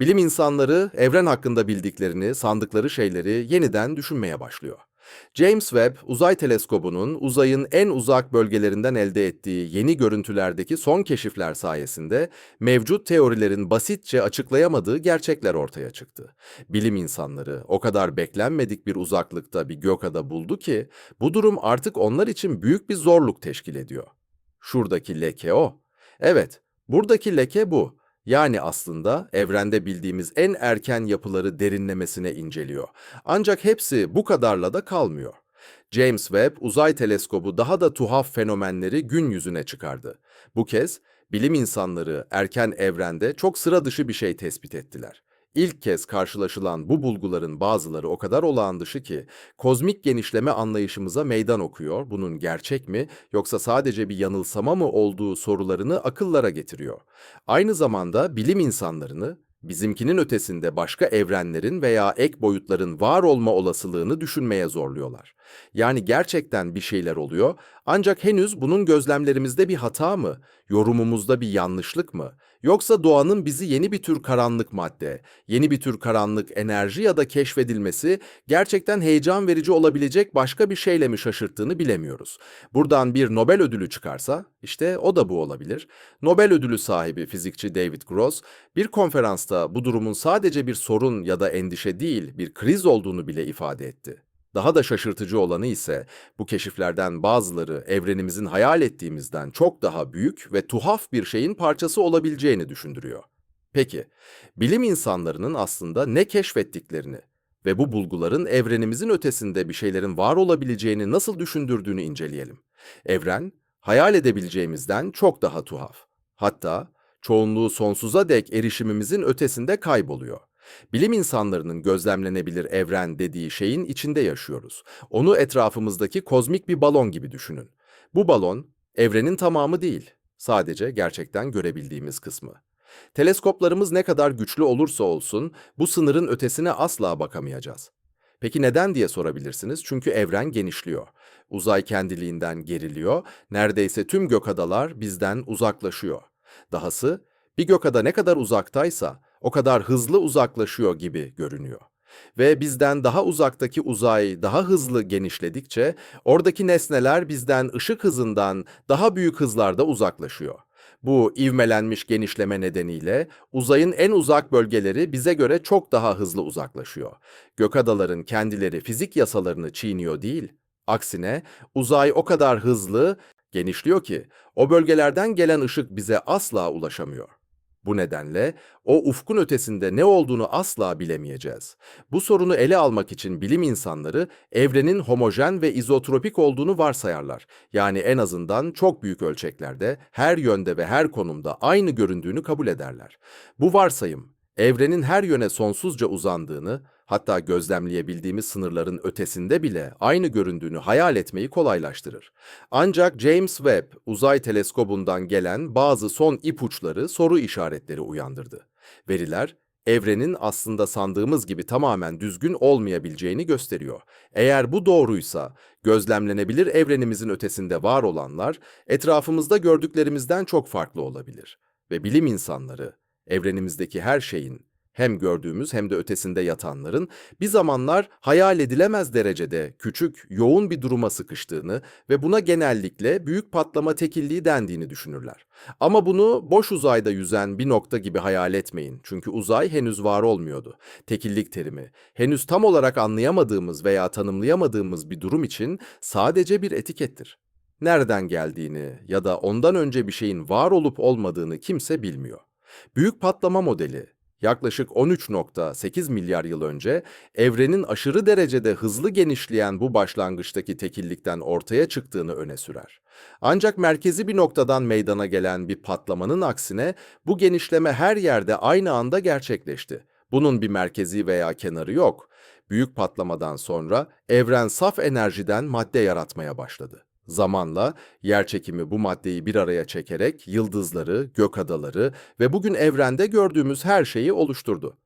Bilim insanları evren hakkında bildiklerini, sandıkları şeyleri yeniden düşünmeye başlıyor. James Webb Uzay Teleskobu'nun uzayın en uzak bölgelerinden elde ettiği yeni görüntülerdeki son keşifler sayesinde mevcut teorilerin basitçe açıklayamadığı gerçekler ortaya çıktı. Bilim insanları o kadar beklenmedik bir uzaklıkta bir gökada buldu ki bu durum artık onlar için büyük bir zorluk teşkil ediyor. Şuradaki leke o. Evet, buradaki leke bu. Yani aslında evrende bildiğimiz en erken yapıları derinlemesine inceliyor. Ancak hepsi bu kadarla da kalmıyor. James Webb Uzay Teleskobu daha da tuhaf fenomenleri gün yüzüne çıkardı. Bu kez bilim insanları erken evrende çok sıra dışı bir şey tespit ettiler. İlk kez karşılaşılan bu bulguların bazıları o kadar olağan dışı ki kozmik genişleme anlayışımıza meydan okuyor. Bunun gerçek mi yoksa sadece bir yanılsama mı olduğu sorularını akıllara getiriyor. Aynı zamanda bilim insanlarını bizimkinin ötesinde başka evrenlerin veya ek boyutların var olma olasılığını düşünmeye zorluyorlar. Yani gerçekten bir şeyler oluyor ancak henüz bunun gözlemlerimizde bir hata mı, yorumumuzda bir yanlışlık mı, yoksa doğanın bizi yeni bir tür karanlık madde, yeni bir tür karanlık enerji ya da keşfedilmesi gerçekten heyecan verici olabilecek başka bir şeyle mi şaşırttığını bilemiyoruz. Buradan bir Nobel ödülü çıkarsa işte o da bu olabilir. Nobel ödülü sahibi fizikçi David Gross bir konferansta bu durumun sadece bir sorun ya da endişe değil, bir kriz olduğunu bile ifade etti. Daha da şaşırtıcı olanı ise bu keşiflerden bazıları evrenimizin hayal ettiğimizden çok daha büyük ve tuhaf bir şeyin parçası olabileceğini düşündürüyor. Peki, bilim insanlarının aslında ne keşfettiklerini ve bu bulguların evrenimizin ötesinde bir şeylerin var olabileceğini nasıl düşündürdüğünü inceleyelim. Evren, hayal edebileceğimizden çok daha tuhaf. Hatta çoğunluğu sonsuza dek erişimimizin ötesinde kayboluyor. Bilim insanlarının gözlemlenebilir evren dediği şeyin içinde yaşıyoruz. Onu etrafımızdaki kozmik bir balon gibi düşünün. Bu balon evrenin tamamı değil, sadece gerçekten görebildiğimiz kısmı. Teleskoplarımız ne kadar güçlü olursa olsun bu sınırın ötesine asla bakamayacağız. Peki neden diye sorabilirsiniz? Çünkü evren genişliyor. Uzay kendiliğinden geriliyor, neredeyse tüm gökadalar bizden uzaklaşıyor. Dahası bir gökada ne kadar uzaktaysa o kadar hızlı uzaklaşıyor gibi görünüyor. Ve bizden daha uzaktaki uzay daha hızlı genişledikçe oradaki nesneler bizden ışık hızından daha büyük hızlarda uzaklaşıyor. Bu ivmelenmiş genişleme nedeniyle uzayın en uzak bölgeleri bize göre çok daha hızlı uzaklaşıyor. Gökadaların kendileri fizik yasalarını çiğniyor değil, aksine uzay o kadar hızlı genişliyor ki o bölgelerden gelen ışık bize asla ulaşamıyor. Bu nedenle o ufkun ötesinde ne olduğunu asla bilemeyeceğiz. Bu sorunu ele almak için bilim insanları evrenin homojen ve izotropik olduğunu varsayarlar. Yani en azından çok büyük ölçeklerde, her yönde ve her konumda aynı göründüğünü kabul ederler. Bu varsayım evrenin her yöne sonsuzca uzandığını, hatta gözlemleyebildiğimiz sınırların ötesinde bile aynı göründüğünü hayal etmeyi kolaylaştırır. Ancak James Webb Uzay Teleskobu'ndan gelen bazı son ipuçları soru işaretleri uyandırdı. Veriler evrenin aslında sandığımız gibi tamamen düzgün olmayabileceğini gösteriyor. Eğer bu doğruysa, gözlemlenebilir evrenimizin ötesinde var olanlar etrafımızda gördüklerimizden çok farklı olabilir ve bilim insanları evrenimizdeki her şeyin hem gördüğümüz hem de ötesinde yatanların bir zamanlar hayal edilemez derecede küçük, yoğun bir duruma sıkıştığını ve buna genellikle büyük patlama tekilliği dendiğini düşünürler. Ama bunu boş uzayda yüzen bir nokta gibi hayal etmeyin. Çünkü uzay henüz var olmuyordu. Tekillik terimi henüz tam olarak anlayamadığımız veya tanımlayamadığımız bir durum için sadece bir etikettir. Nereden geldiğini ya da ondan önce bir şeyin var olup olmadığını kimse bilmiyor. Büyük patlama modeli yaklaşık 13.8 milyar yıl önce evrenin aşırı derecede hızlı genişleyen bu başlangıçtaki tekillikten ortaya çıktığını öne sürer. Ancak merkezi bir noktadan meydana gelen bir patlamanın aksine bu genişleme her yerde aynı anda gerçekleşti. Bunun bir merkezi veya kenarı yok. Büyük patlamadan sonra evren saf enerjiden madde yaratmaya başladı. Zamanla yerçekimi bu maddeyi bir araya çekerek yıldızları, gökadaları ve bugün evrende gördüğümüz her şeyi oluşturdu.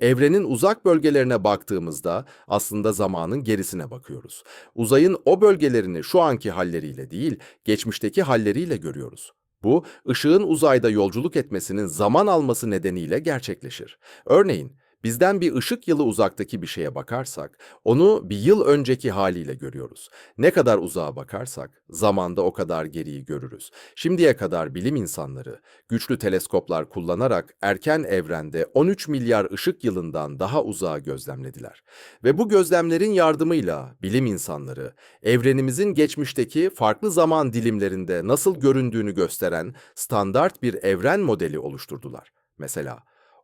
Evrenin uzak bölgelerine baktığımızda aslında zamanın gerisine bakıyoruz. Uzayın o bölgelerini şu anki halleriyle değil, geçmişteki halleriyle görüyoruz. Bu, ışığın uzayda yolculuk etmesinin zaman alması nedeniyle gerçekleşir. Örneğin, bizden bir ışık yılı uzaktaki bir şeye bakarsak, onu bir yıl önceki haliyle görüyoruz. Ne kadar uzağa bakarsak, zamanda o kadar geriyi görürüz. Şimdiye kadar bilim insanları, güçlü teleskoplar kullanarak erken evrende 13 milyar ışık yılından daha uzağa gözlemlediler. Ve bu gözlemlerin yardımıyla bilim insanları, evrenimizin geçmişteki farklı zaman dilimlerinde nasıl göründüğünü gösteren standart bir evren modeli oluşturdular. Mesela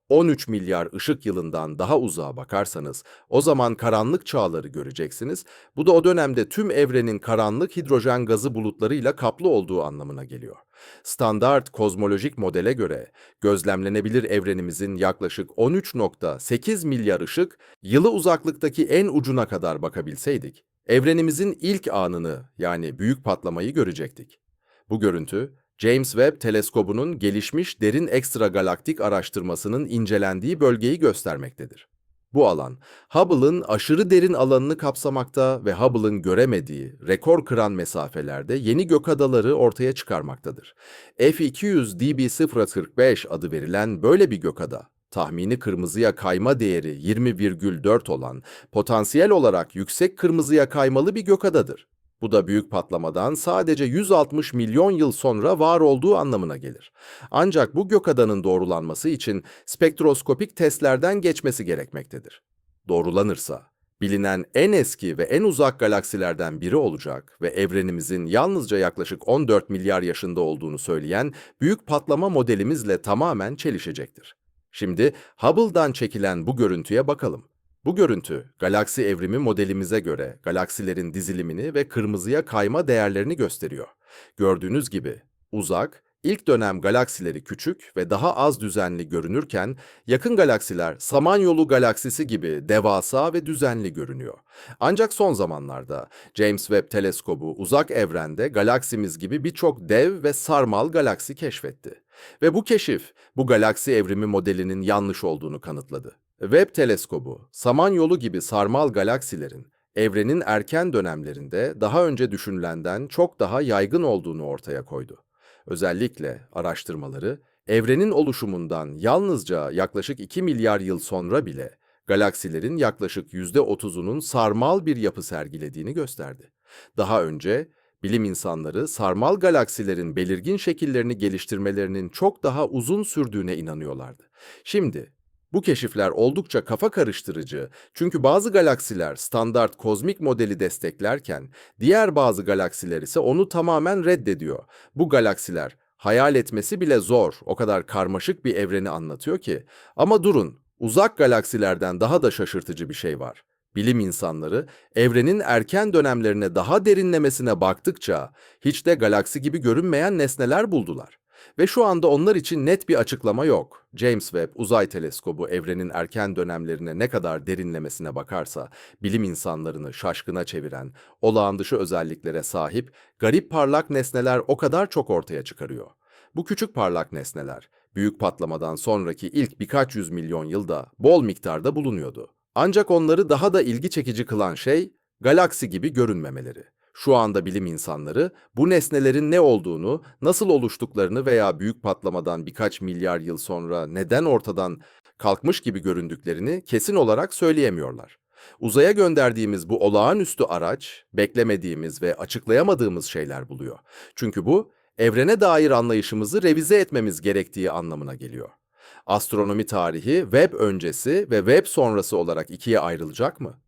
13 milyar ışık yılından daha uzağa bakarsanız o zaman karanlık çağları göreceksiniz. Bu da o dönemde tüm evrenin karanlık hidrojen gazı bulutlarıyla kaplı olduğu anlamına geliyor. Standart kozmolojik modele göre gözlemlenebilir evrenimizin yaklaşık 13.8 milyar ışık yılı uzaklıktaki en ucuna kadar bakabilseydik, evrenimizin ilk anını yani büyük patlamayı görecektik. Bu görüntü James Webb teleskobunun gelişmiş derin ekstragalaktik araştırmasının incelendiği bölgeyi göstermektedir. Bu alan, Hubble'ın aşırı derin alanını kapsamakta ve Hubble'ın göremediği, rekor kıran mesafelerde yeni gökadaları ortaya çıkarmaktadır. F200 DB045 adı verilen böyle bir gökada, tahmini kırmızıya kayma değeri 20,4 olan, potansiyel olarak yüksek kırmızıya kaymalı bir gökadadır. Bu da büyük patlamadan sadece 160 milyon yıl sonra var olduğu anlamına gelir. Ancak bu gökadanın doğrulanması için spektroskopik testlerden geçmesi gerekmektedir. Doğrulanırsa, bilinen en eski ve en uzak galaksilerden biri olacak ve evrenimizin yalnızca yaklaşık 14 milyar yaşında olduğunu söyleyen büyük patlama modelimizle tamamen çelişecektir. Şimdi Hubble'dan çekilen bu görüntüye bakalım. Bu görüntü, galaksi evrimi modelimize göre galaksilerin dizilimini ve kırmızıya kayma değerlerini gösteriyor. Gördüğünüz gibi uzak, ilk dönem galaksileri küçük ve daha az düzenli görünürken yakın galaksiler Samanyolu galaksisi gibi devasa ve düzenli görünüyor. Ancak son zamanlarda James Webb teleskobu uzak evrende galaksimiz gibi birçok dev ve sarmal galaksi keşfetti. Ve bu keşif bu galaksi evrimi modelinin yanlış olduğunu kanıtladı. Webb teleskobu, Samanyolu gibi sarmal galaksilerin evrenin erken dönemlerinde daha önce düşünülenden çok daha yaygın olduğunu ortaya koydu. Özellikle araştırmaları evrenin oluşumundan yalnızca yaklaşık 2 milyar yıl sonra bile galaksilerin yaklaşık %30'unun sarmal bir yapı sergilediğini gösterdi. Daha önce bilim insanları sarmal galaksilerin belirgin şekillerini geliştirmelerinin çok daha uzun sürdüğüne inanıyorlardı. Şimdi bu keşifler oldukça kafa karıştırıcı çünkü bazı galaksiler standart kozmik modeli desteklerken diğer bazı galaksiler ise onu tamamen reddediyor. Bu galaksiler hayal etmesi bile zor, o kadar karmaşık bir evreni anlatıyor ki. Ama durun, uzak galaksilerden daha da şaşırtıcı bir şey var. Bilim insanları evrenin erken dönemlerine daha derinlemesine baktıkça hiç de galaksi gibi görünmeyen nesneler buldular. Ve şu anda onlar için net bir açıklama yok. James Webb Uzay Teleskobu evrenin erken dönemlerine ne kadar derinlemesine bakarsa, bilim insanlarını şaşkına çeviren, olağan dışı özelliklere sahip, garip parlak nesneler o kadar çok ortaya çıkarıyor. Bu küçük parlak nesneler, büyük patlamadan sonraki ilk birkaç yüz milyon yılda bol miktarda bulunuyordu. Ancak onları daha da ilgi çekici kılan şey, galaksi gibi görünmemeleri. Şu anda bilim insanları bu nesnelerin ne olduğunu, nasıl oluştuklarını veya büyük patlamadan birkaç milyar yıl sonra neden ortadan kalkmış gibi göründüklerini kesin olarak söyleyemiyorlar. Uzaya gönderdiğimiz bu olağanüstü araç, beklemediğimiz ve açıklayamadığımız şeyler buluyor. Çünkü bu, evrene dair anlayışımızı revize etmemiz gerektiği anlamına geliyor. Astronomi tarihi Webb öncesi ve Webb sonrası olarak ikiye ayrılacak mı?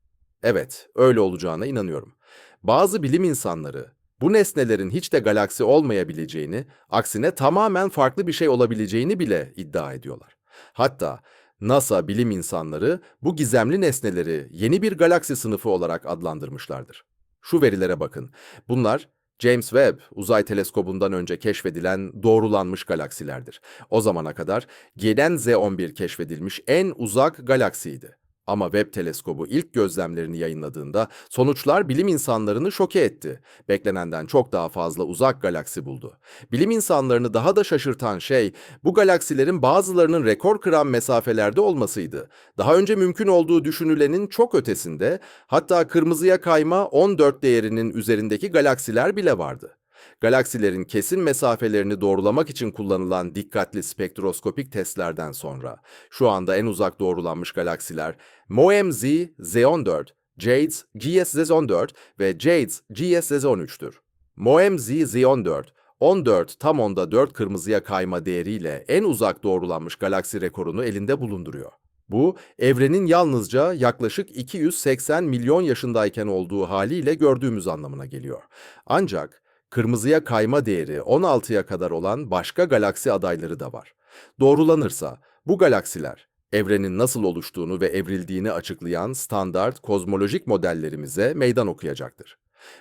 Evet, öyle olacağına inanıyorum. Bazı bilim insanları bu nesnelerin hiç de galaksi olmayabileceğini, aksine tamamen farklı bir şey olabileceğini bile iddia ediyorlar. Hatta NASA bilim insanları bu gizemli nesneleri yeni bir galaksi sınıfı olarak adlandırmışlardır. Şu verilere bakın. Bunlar James Webb uzay teleskobundan önce keşfedilen doğrulanmış galaksilerdir. O zamana kadar Gelen Z11 keşfedilmiş en uzak galaksiydi. Ama Webb teleskobu ilk gözlemlerini yayınladığında sonuçlar bilim insanlarını şoke etti. Beklenenden çok daha fazla uzak galaksi buldu. Bilim insanlarını daha da şaşırtan şey bu galaksilerin bazılarının rekor kıran mesafelerde olmasıydı. Daha önce mümkün olduğu düşünülenin çok ötesinde hatta kırmızıya kayma 14 değerinin üzerindeki galaksiler bile vardı. Galaksilerin kesin mesafelerini doğrulamak için kullanılan dikkatli spektroskopik testlerden sonra şu anda en uzak doğrulanmış galaksiler MOEM-Z Z14, JADES GS-Z14 ve JADES GS-Z13'tür. MOEM-Z Z14, 14 tam onda 4 kırmızıya kayma değeriyle en uzak doğrulanmış galaksi rekorunu elinde bulunduruyor. Bu, evrenin yalnızca yaklaşık 280 milyon yaşındayken olduğu haliyle gördüğümüz anlamına geliyor. Ancak kırmızıya kayma değeri 16'ya kadar olan başka galaksi adayları da var. Doğrulanırsa bu galaksiler evrenin nasıl oluştuğunu ve evrildiğini açıklayan standart kozmolojik modellerimize meydan okuyacaktır.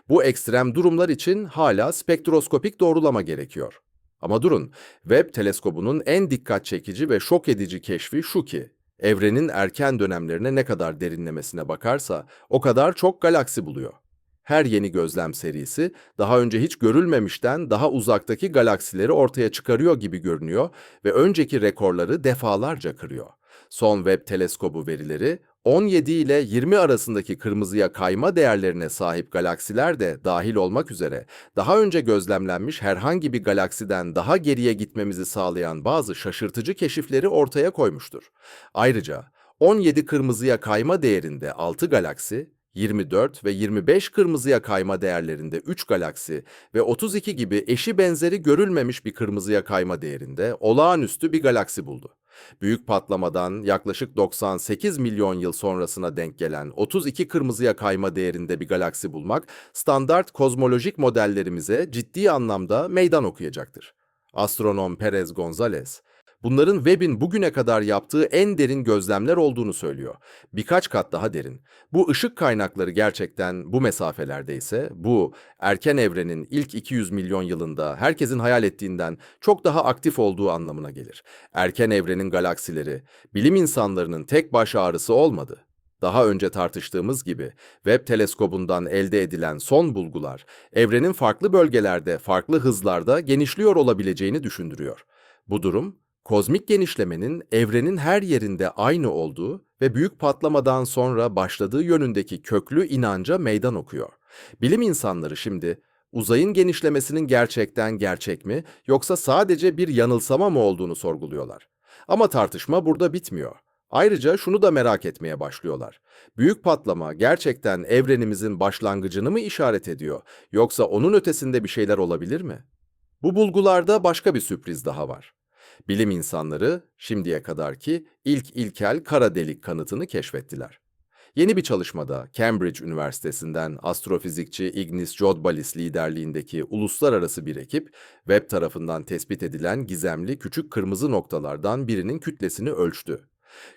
Bu ekstrem durumlar için hala spektroskopik doğrulama gerekiyor. Ama durun, Webb teleskobunun en dikkat çekici ve şok edici keşfi şu ki, evrenin erken dönemlerine ne kadar derinlemesine bakarsa o kadar çok galaksi buluyor. Her yeni gözlem serisi daha önce hiç görülmemişten daha uzaktaki galaksileri ortaya çıkarıyor gibi görünüyor ve önceki rekorları defalarca kırıyor. Son Webb teleskobu verileri 17 ile 20 arasındaki kırmızıya kayma değerlerine sahip galaksiler de dahil olmak üzere daha önce gözlemlenmiş herhangi bir galaksiden daha geriye gitmemizi sağlayan bazı şaşırtıcı keşifleri ortaya koymuştur. Ayrıca 17 kırmızıya kayma değerinde 6 galaksi, 24 ve 25 kırmızıya kayma değerlerinde 3 galaksi ve 32 gibi eşi benzeri görülmemiş bir kırmızıya kayma değerinde olağanüstü bir galaksi buldu. Büyük patlamadan yaklaşık 98 milyon yıl sonrasına denk gelen 32 kırmızıya kayma değerinde bir galaksi bulmak standart kozmolojik modellerimize ciddi anlamda meydan okuyacaktır. Astronom Perez Gonzalez, bunların Webb'in bugüne kadar yaptığı en derin gözlemler olduğunu söylüyor. Birkaç kat daha derin. Bu ışık kaynakları gerçekten bu mesafelerde ise bu erken evrenin ilk 200 milyon yılında herkesin hayal ettiğinden çok daha aktif olduğu anlamına gelir. Erken evrenin galaksileri bilim insanlarının tek baş ağrısı olmadı. Daha önce tartıştığımız gibi Webb teleskobundan elde edilen son bulgular evrenin farklı bölgelerde farklı hızlarda genişliyor olabileceğini düşündürüyor. Bu durum kozmik genişlemenin evrenin her yerinde aynı olduğu ve büyük patlamadan sonra başladığı yönündeki köklü inanca meydan okuyor. Bilim insanları şimdi uzayın genişlemesinin gerçekten gerçek mi yoksa sadece bir yanılsama mı olduğunu sorguluyorlar. Ama tartışma burada bitmiyor. Ayrıca şunu da merak etmeye başlıyorlar. Büyük patlama gerçekten evrenimizin başlangıcını mı işaret ediyor yoksa onun ötesinde bir şeyler olabilir mi? Bu bulgularda başka bir sürpriz daha var. Bilim insanları şimdiye kadarki ilk ilkel kara delik kanıtını keşfettiler. Yeni bir çalışmada Cambridge Üniversitesi'nden astrofizikçi Ignis Jodbalis liderliğindeki uluslararası bir ekip, Webb tarafından tespit edilen gizemli küçük kırmızı noktalardan birinin kütlesini ölçtü.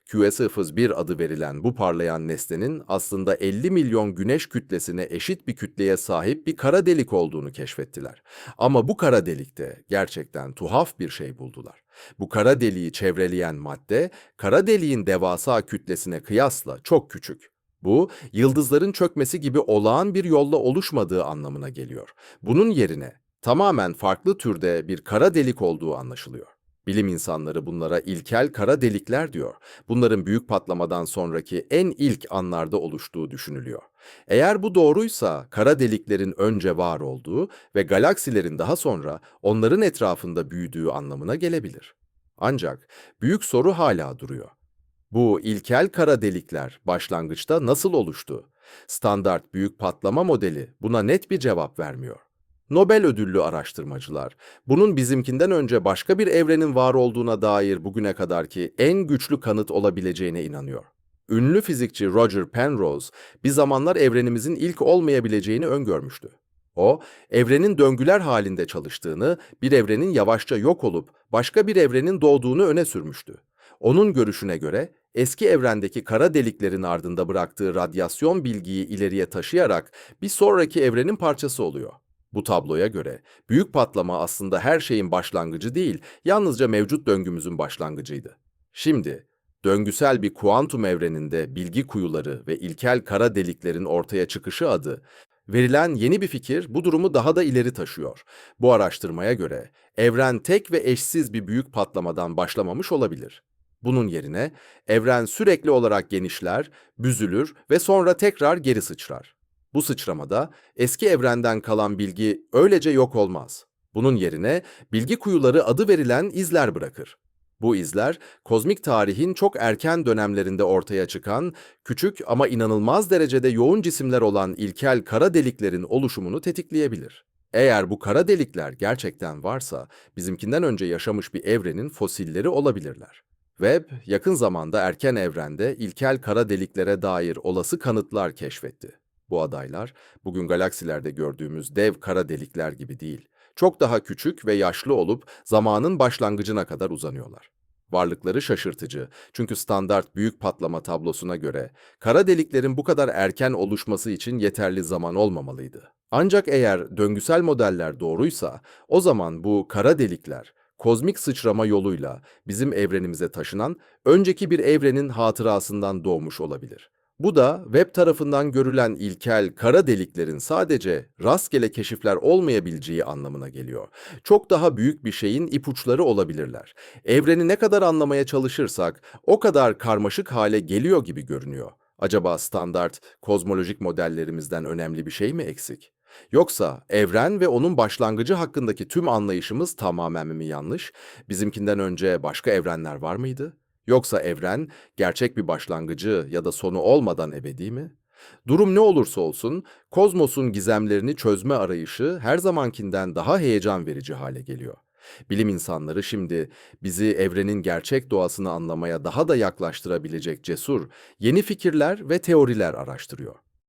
QS-1 adı verilen bu parlayan nesnenin aslında 50 milyon güneş kütlesine eşit bir kütleye sahip bir kara delik olduğunu keşfettiler. Ama bu kara delikte gerçekten tuhaf bir şey buldular. Bu kara deliği çevreleyen madde, kara deliğin devasa kütlesine kıyasla çok küçük. Bu, yıldızların çökmesi gibi olağan bir yolla oluşmadığı anlamına geliyor. Bunun yerine tamamen farklı türde bir kara delik olduğu anlaşılıyor. Bilim insanları bunlara ilkel kara delikler diyor. Bunların büyük patlamadan sonraki en ilk anlarda oluştuğu düşünülüyor. Eğer bu doğruysa kara deliklerin önce var olduğu ve galaksilerin daha sonra onların etrafında büyüdüğü anlamına gelebilir. Ancak büyük soru hala duruyor. Bu ilkel kara delikler başlangıçta nasıl oluştu? Standart büyük patlama modeli buna net bir cevap vermiyor. Nobel ödüllü araştırmacılar, bunun bizimkinden önce başka bir evrenin var olduğuna dair bugüne kadarki en güçlü kanıt olabileceğine inanıyor. Ünlü fizikçi Roger Penrose, bir zamanlar evrenimizin ilk olmayabileceğini öngörmüştü. O, evrenin döngüler halinde çalıştığını, bir evrenin yavaşça yok olup başka bir evrenin doğduğunu öne sürmüştü. Onun görüşüne göre eski evrendeki kara deliklerin ardında bıraktığı radyasyon bilgiyi ileriye taşıyarak bir sonraki evrenin parçası oluyor. Bu tabloya göre büyük patlama aslında her şeyin başlangıcı değil, yalnızca mevcut döngümüzün başlangıcıydı. Şimdi döngüsel bir kuantum evreninde bilgi kuyuları ve ilkel kara deliklerin ortaya çıkışı adı verilen yeni bir fikir bu durumu daha da ileri taşıyor. Bu araştırmaya göre evren tek ve eşsiz bir büyük patlamadan başlamamış olabilir. Bunun yerine evren sürekli olarak genişler, büzülür ve sonra tekrar geri sıçrar. Bu sıçramada eski evrenden kalan bilgi öylece yok olmaz. Bunun yerine bilgi kuyuları adı verilen izler bırakır. Bu izler, kozmik tarihin çok erken dönemlerinde ortaya çıkan, küçük ama inanılmaz derecede yoğun cisimler olan ilkel kara deliklerin oluşumunu tetikleyebilir. Eğer bu kara delikler gerçekten varsa, bizimkinden önce yaşamış bir evrenin fosilleri olabilirler. Webb, yakın zamanda erken evrende ilkel kara deliklere dair olası kanıtlar keşfetti. Bu adaylar, bugün galaksilerde gördüğümüz dev kara delikler gibi değil, çok daha küçük ve yaşlı olup zamanın başlangıcına kadar uzanıyorlar. Varlıkları şaşırtıcı çünkü standart büyük patlama tablosuna göre kara deliklerin bu kadar erken oluşması için yeterli zaman olmamalıydı. Ancak eğer döngüsel modeller doğruysa o zaman bu kara delikler kozmik sıçrama yoluyla bizim evrenimize taşınan önceki bir evrenin hatırasından doğmuş olabilir. Bu da web tarafından görülen ilkel kara deliklerin sadece rastgele keşifler olmayabileceği anlamına geliyor. Çok daha büyük bir şeyin ipuçları olabilirler. Evreni ne kadar anlamaya çalışırsak o kadar karmaşık hale geliyor gibi görünüyor. Acaba standart kozmolojik modellerimizden önemli bir şey mi eksik? Yoksa evren ve onun başlangıcı hakkındaki tüm anlayışımız tamamen mi yanlış? Bizimkinden önce başka evrenler var mıydı? Yoksa evren gerçek bir başlangıcı ya da sonu olmadan ebedi mi? Durum ne olursa olsun, kozmosun gizemlerini çözme arayışı her zamankinden daha heyecan verici hale geliyor. Bilim insanları şimdi bizi evrenin gerçek doğasını anlamaya daha da yaklaştırabilecek cesur, yeni fikirler ve teoriler araştırıyor.